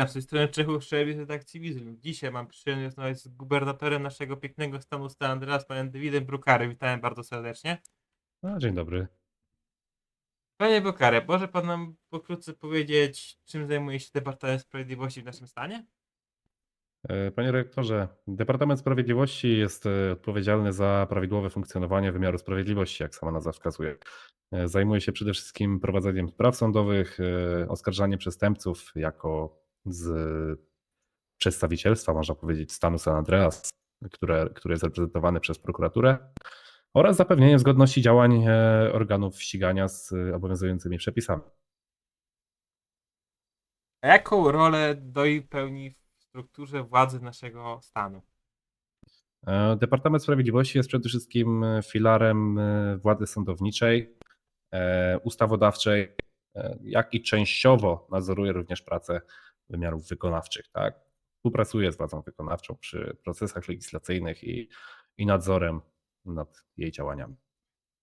Witam z tej strony Czechów Szczerbis redakcji. Dzisiaj mam przyjemność rozmawiać z gubernatorem naszego pięknego stanu San Andreas, panem Davidem Brukarem. Witam bardzo serdecznie. No, dzień dobry. Panie Brukare, może pan nam pokrótce powiedzieć, czym zajmuje się Departament Sprawiedliwości w naszym stanie? E, Panie rektorze, Departament Sprawiedliwości jest e, odpowiedzialny za prawidłowe funkcjonowanie wymiaru sprawiedliwości, jak sama nazwa wskazuje. E, Zajmuje się przede wszystkim prowadzeniem spraw sądowych, oskarżaniem przestępców jako z przedstawicielstwa, można powiedzieć, stanu San Andreas, które, które jest reprezentowane przez prokuraturę, oraz zapewnieniem zgodności działań e, organów ścigania z e, obowiązującymi przepisami. A jaką rolę DOI pełni w strukturze władzy naszego stanu? E, Departament Sprawiedliwości jest przede wszystkim filarem władzy sądowniczej, ustawodawczej, jak i częściowo nadzoruje również pracę wymiarów wykonawczych. Tak? Współpracuje z władzą wykonawczą przy procesach legislacyjnych i, i nadzorem nad jej działaniami.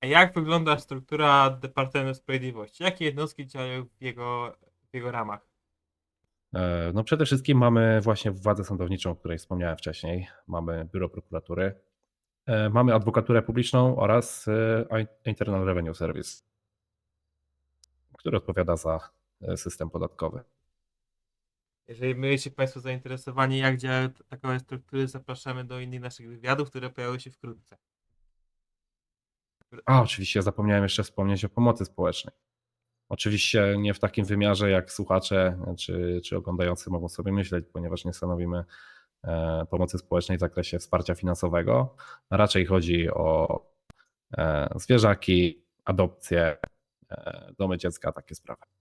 A jak wygląda struktura Departamentu Sprawiedliwości? Jakie jednostki działają w jego, w jego ramach? E, No przede wszystkim mamy właśnie władzę sądowniczą, o której wspomniałem wcześniej. Mamy biuro prokuratury, e, mamy adwokaturę publiczną oraz e, Internal Revenue Service, który odpowiada za system podatkowy. Jeżeli będziecie Państwo zainteresowani, jak działają t- takowe struktury, zapraszamy do innych naszych wywiadów, które pojawią się wkrótce. A, oczywiście zapomniałem jeszcze wspomnieć o pomocy społecznej. Oczywiście nie w takim wymiarze, jak słuchacze czy, czy oglądający mogą sobie myśleć, ponieważ nie stanowimy e, pomocy społecznej w zakresie wsparcia finansowego. Raczej chodzi o e, zwierzaki, adopcje, e, domy dziecka, takie sprawy.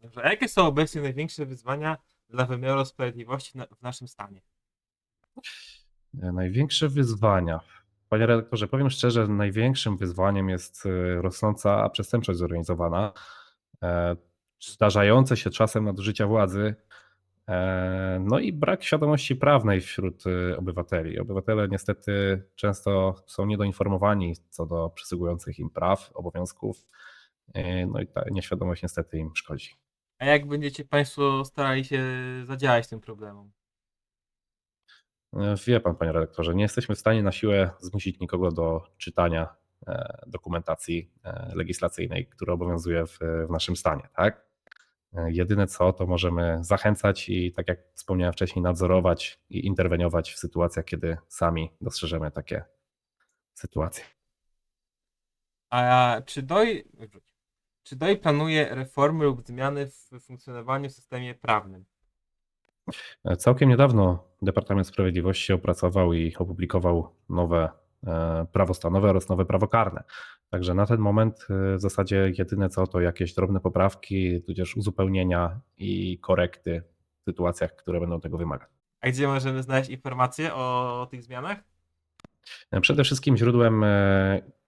Dobrze, a jakie są obecnie największe wyzwania dla wymiaru sprawiedliwości na, w naszym stanie? E, Największe wyzwania. Panie redaktorze, powiem szczerze, największym wyzwaniem jest e, rosnąca przestępczość zorganizowana, e, zdarzające się czasem nadużycia władzy, e, no i brak świadomości prawnej wśród obywateli. Obywatele niestety często są niedoinformowani co do przysługujących im praw, obowiązków, no i ta nieświadomość niestety im szkodzi. A jak będziecie Państwo starali się zadziałać tym problemom? E, Wie pan, panie redaktorze, nie jesteśmy w stanie na siłę zmusić nikogo do czytania e, dokumentacji e, legislacyjnej, która obowiązuje w, w naszym stanie, tak? Jedyne co, to możemy zachęcać i, tak jak wspomniałem wcześniej, nadzorować i interweniować w sytuacjach, kiedy sami dostrzeżemy takie sytuacje. A czy DOI, czy DOI planuje reformy lub zmiany w funkcjonowaniu w systemie prawnym? E, Całkiem niedawno Departament Sprawiedliwości opracował i opublikował nowe e, prawo stanowe oraz nowe prawo karne. Także na ten moment e, w zasadzie jedyne co to jakieś drobne poprawki, tudzież uzupełnienia i korekty w sytuacjach, które będą tego wymagać. A gdzie możemy znaleźć informacje o, tych zmianach? Przede wszystkim źródłem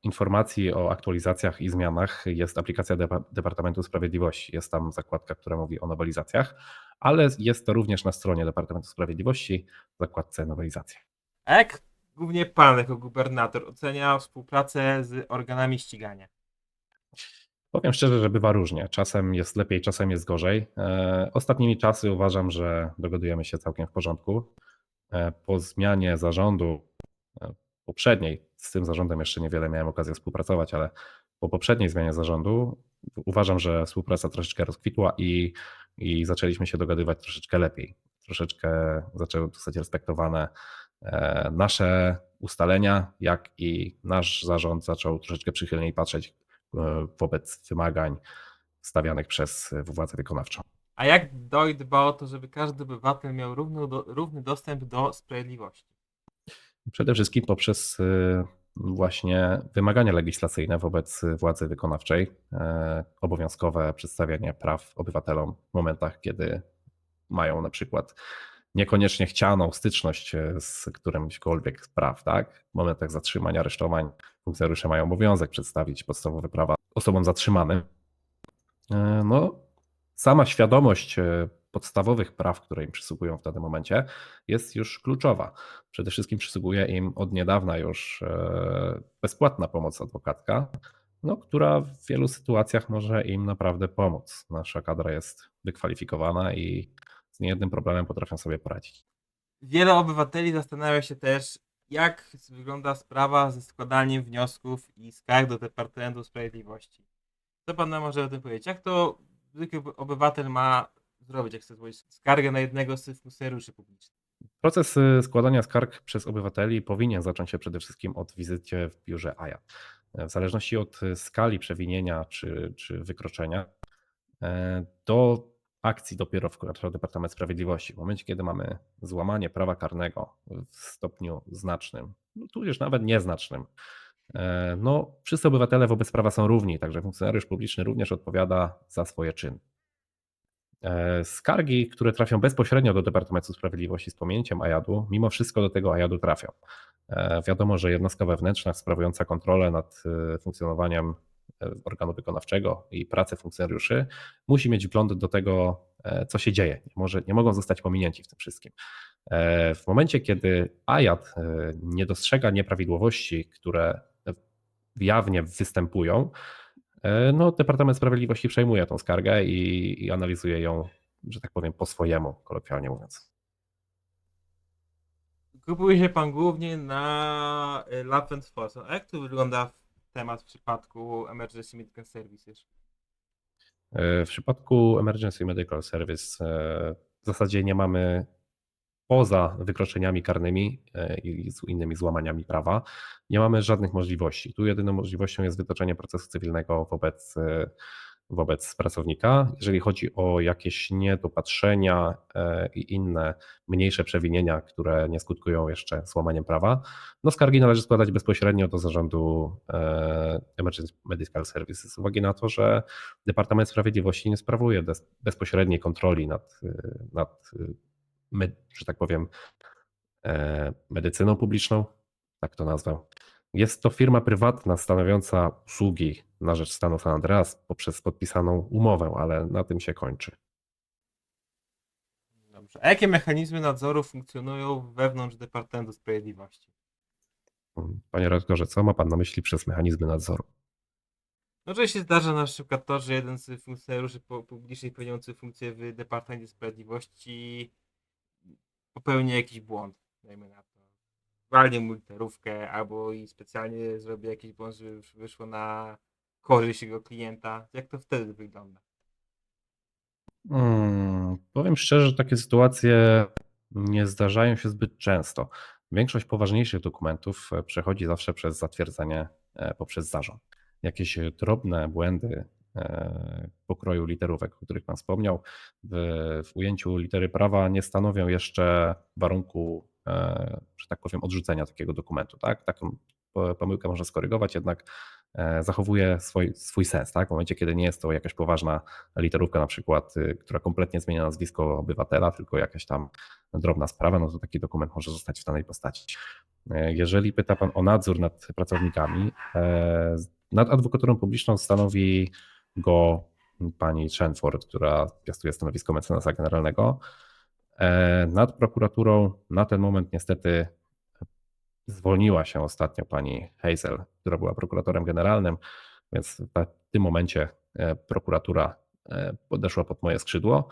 informacji o aktualizacjach i zmianach jest aplikacja Depa- Departamentu Sprawiedliwości. Jest tam zakładka, która mówi o nowelizacjach, ale jest to również na stronie Departamentu Sprawiedliwości w zakładce nowelizacje. A jak głównie Pan jako gubernator ocenia współpracę z organami ścigania? Powiem szczerze, że bywa różnie. Czasem jest lepiej, czasem jest gorzej. E, Ostatnimi czasy uważam, że dogadujemy się całkiem w porządku. E, Po zmianie zarządu e, poprzedniej, z tym zarządem jeszcze niewiele miałem okazję współpracować, ale po poprzedniej zmianie zarządu uważam, że współpraca troszeczkę rozkwitła i, i zaczęliśmy się dogadywać troszeczkę lepiej. Troszeczkę zaczęły zostać respektowane e, nasze ustalenia, jak i nasz zarząd zaczął troszeczkę przychylniej patrzeć e, wobec wymagań stawianych przez władzę wykonawczą. A jak dba o to, żeby każdy obywatel miał równy, do, równy dostęp do sprawiedliwości? Przede wszystkim poprzez y, właśnie wymagania legislacyjne wobec władzy wykonawczej, e, obowiązkowe przedstawianie praw obywatelom w momentach, kiedy mają na przykład niekoniecznie chcianą styczność e, z którymśkolwiek z praw, tak? W momentach zatrzymań, aresztowań funkcjonariusze mają obowiązek przedstawić podstawowe prawa osobom zatrzymanym. No, sama świadomość podstawowych praw, które im przysługują w danym momencie, jest już kluczowa. Przede wszystkim przysługuje im od niedawna już e, bezpłatna pomoc adwokatka, no, która w wielu sytuacjach może im naprawdę pomóc. Nasza kadra jest wykwalifikowana i z niejednym problemem potrafią sobie poradzić. Wiele obywateli zastanawia się też, jak wygląda sprawa ze składaniem wniosków i skarg do Departamentu Sprawiedliwości. Co pan nam może o tym powiedzieć? Jak to zwykły obywatel ma zrobić, jak chce złożyć skargę na jednego z funkcjonariuszy publicznych? Proces y, składania skarg przez obywateli powinien zacząć się przede wszystkim od wizyty w biurze AJA. W zależności od y, skali przewinienia czy, czy wykroczenia, e, do akcji dopiero wkracza Departament Sprawiedliwości. W momencie, kiedy mamy złamanie prawa karnego w stopniu znacznym, no tudzież nawet nieznacznym, e, no, wszyscy obywatele wobec prawa są równi, także funkcjonariusz publiczny również odpowiada za swoje czyny. E, Skargi, które trafią bezpośrednio do Departamentu Sprawiedliwości z pominięciem AJAD-u, mimo wszystko do tego AJAD-u trafią. E, Wiadomo, że jednostka wewnętrzna sprawująca kontrolę nad e, funkcjonowaniem organu wykonawczego i pracę funkcjonariuszy musi mieć wgląd do tego, co się dzieje. Nie, może, nie mogą zostać pominięci w tym wszystkim. W momencie, kiedy AJAD nie nieprawidłowości, które jawnie występują, No, Departament Sprawiedliwości przejmuje tą skargę i, i analizuje ją, że tak powiem, po swojemu, kolokwialnie mówiąc. Kupuje się pan głównie na Lab and Force. A jak tu wygląda temat w przypadku Emergency Medical Services? E, W przypadku Emergency Medical Service e, w zasadzie nie mamy poza wykroczeniami karnymi e, i z innymi złamaniami prawa, nie mamy żadnych możliwości. Tu jedyną możliwością jest wytoczenie procesu cywilnego wobec, e, wobec pracownika. Jeżeli chodzi o jakieś niedopatrzenia e, i inne mniejsze przewinienia, które nie skutkują jeszcze złamaniem prawa, no skargi należy składać bezpośrednio do zarządu Emergency Medical Services z uwagi na to, że Departament Sprawiedliwości nie sprawuje bezpośredniej kontroli nad, nad że tak powiem, e, medycyną publiczną, tak to nazwę. Jest to firma prywatna stanowiąca usługi na rzecz stanu San Andreas poprzez podpisaną umowę, ale na tym się kończy. Dobrze. A jakie mechanizmy nadzoru funkcjonują wewnątrz Departamentu Sprawiedliwości? Panie redaktorze, co ma Pan na myśli przez mechanizmy nadzoru? No, że się zdarza na przykład to, że jeden z funkcjonariuszy pu- publicznych pełniących funkcję w Departamencie Sprawiedliwości popełni jakiś błąd, dajmy na to. Walnie mu literówkę, albo i specjalnie zrobi jakiś błąd, żeby wyszło na korzyść jego klienta. Jak to wtedy wygląda? Hmm, powiem szczerze, takie sytuacje nie zdarzają się zbyt często. Większość poważniejszych dokumentów e, przechodzi zawsze przez zatwierdzenie e, poprzez zarząd. Jakieś drobne błędy pokroju literówek, o których Pan wspomniał, w, w ujęciu litery prawa nie stanowią jeszcze warunku, e, że tak powiem, odrzucenia takiego dokumentu. Tak? Taką po- pomyłkę można skorygować, jednak e, zachowuje swój, swój sens. Tak? W momencie, kiedy nie jest to jakaś poważna literówka na przykład, y, która kompletnie zmienia nazwisko obywatela, tylko jakaś tam drobna sprawa, no to taki dokument może zostać w danej postaci. E, Jeżeli pyta Pan o nadzór nad pracownikami, e, nad adwokaturą publiczną stanowi go pani Chenford, która piastuje stanowisko mecenasa generalnego. E, Nad prokuraturą na ten moment niestety zwolniła się ostatnio pani Hazel, która była prokuratorem generalnym, więc w tym momencie e, prokuratura e, podeszła pod moje skrzydło.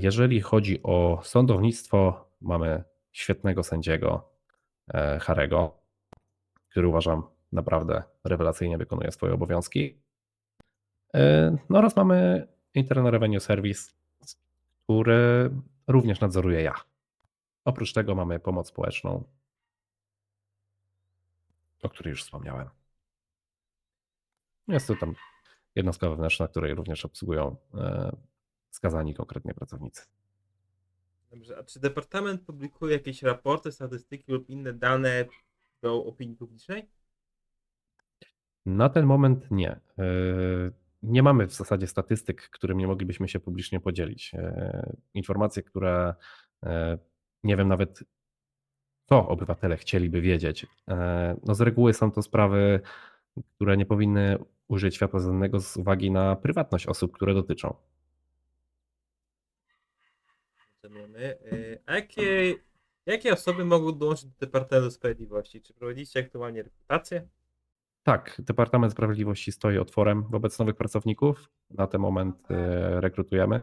Jeżeli chodzi o sądownictwo, mamy świetnego sędziego Harego, który uważam naprawdę rewelacyjnie wykonuje swoje obowiązki. E, No oraz mamy Internal Revenue Service, który również nadzoruję ja. Oprócz tego mamy pomoc społeczną, o której już wspomniałem. Jest to tam jednostka wewnętrzna, której również obsługują e, wskazani konkretnie pracownicy. Dobrze, a czy Departament publikuje jakieś raporty, statystyki lub inne dane do opinii publicznej? Na ten moment nie. Nie mamy w zasadzie statystyk, którymi moglibyśmy się publicznie podzielić. E, Informacje, które e, nie wiem nawet, co obywatele chcieliby wiedzieć. E, No z reguły są to sprawy, które nie powinny ujrzeć światła dziennego z uwagi na prywatność osób, które dotyczą. Rozumiemy. Jakie, jakie osoby mogą dołączyć do Departamentu Sprawiedliwości? Czy prowadzicie aktualnie rekrutację? Tak, Departament Sprawiedliwości stoi otworem wobec nowych pracowników. Na ten moment e, rekrutujemy.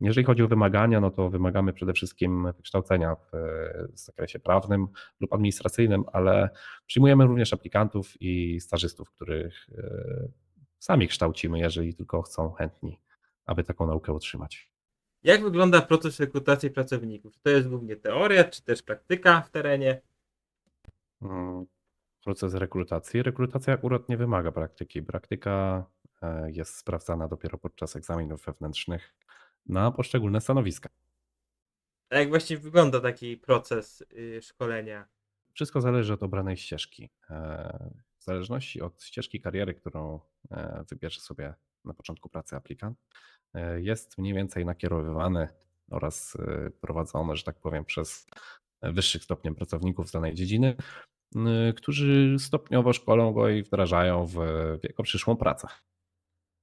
Jeżeli chodzi o wymagania, no to wymagamy przede wszystkim wykształcenia w e, zakresie prawnym lub administracyjnym, ale przyjmujemy również aplikantów i stażystów, których e, sami kształcimy, jeżeli tylko chcą chętni, aby taką naukę otrzymać. Jak wygląda proces rekrutacji pracowników? Czy to jest głównie teoria, czy też praktyka w terenie? Proces rekrutacji. Rekrutacja akurat nie wymaga praktyki. Praktyka e, jest sprawdzana dopiero podczas egzaminów wewnętrznych na poszczególne stanowiska. A jak właśnie wygląda taki proces y, szkolenia? Wszystko zależy od obranej ścieżki. E, W zależności od ścieżki kariery, którą e, wybierze sobie na początku pracy aplikant, e, jest mniej więcej nakierowywany oraz e, prowadzony, że tak powiem, przez wyższych stopniem pracowników z danej dziedziny, którzy stopniowo szkolą go i wdrażają w w jego przyszłą pracę.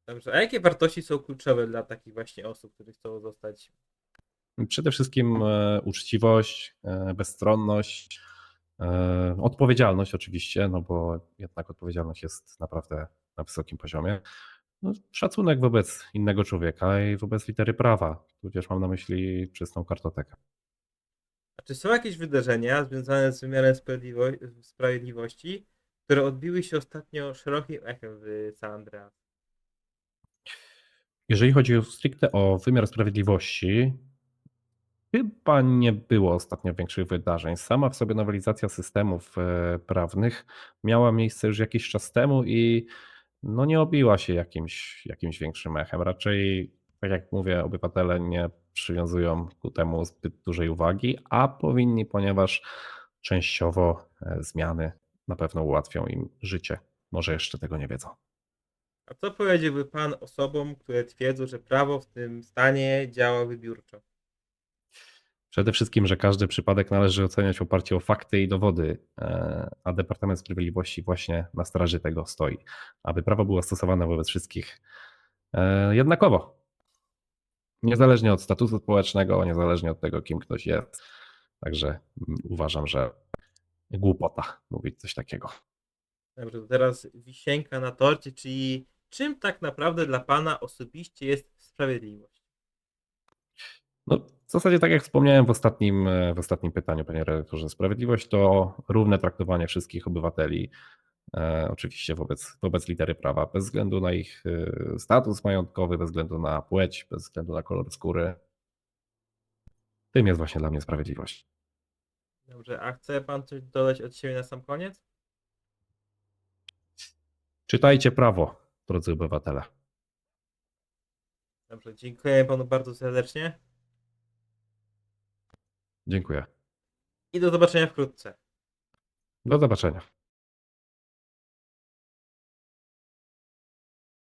Dobrze, a jakie wartości są kluczowe dla takich właśnie osób, które chcą zostać? Przede wszystkim e, uczciwość, e, bezstronność, e, odpowiedzialność oczywiście, no bo jednak odpowiedzialność jest naprawdę na wysokim poziomie. No, szacunek wobec innego człowieka i wobec litery prawa, tudzież mam na myśli czystą kartotekę. A czy są jakieś wydarzenia związane z wymiarem sprawiedliwo- sprawiedliwości, które odbiły się ostatnio szerokim echem w San Andreas? Jeżeli chodzi o stricte o wymiar sprawiedliwości, chyba nie było ostatnio większych wydarzeń. Sama w sobie nowelizacja systemów e, prawnych miała miejsce już jakiś czas temu i no nie obiła się jakimś, jakimś większym echem. Raczej, tak jak mówię, obywatele nie przywiązują ku temu zbyt dużej uwagi, a powinni, ponieważ częściowo e, zmiany na pewno ułatwią im życie. Może jeszcze tego nie wiedzą. A co powiedziałby Pan osobom, które twierdzą, że prawo w tym stanie działa wybiórczo? Przede wszystkim, że każdy przypadek należy oceniać w oparciu o fakty i dowody, e, a Departament Sprawiedliwości właśnie na straży tego stoi, aby prawo było stosowane wobec wszystkich e, jednakowo. Niezależnie od statusu społecznego, niezależnie od tego, kim ktoś jest. Także mm, uważam, że głupota mówić coś takiego. Dobrze, to teraz wisienka na torcie, czyli czym tak naprawdę dla Pana osobiście jest sprawiedliwość? No, w zasadzie tak jak wspomniałem w ostatnim, e, w ostatnim pytaniu, panie redaktorze, sprawiedliwość to równe traktowanie wszystkich obywateli, oczywiście wobec, wobec litery prawa, bez względu na ich e, status majątkowy, bez względu na płeć, bez względu na kolor skóry. Tym jest właśnie dla mnie sprawiedliwość. Dobrze, a chce Pan coś dodać od siebie na sam koniec? Czytajcie prawo, drodzy obywatele. Dobrze, dziękuję Panu bardzo serdecznie Dziękuję. i do zobaczenia wkrótce. Do zobaczenia.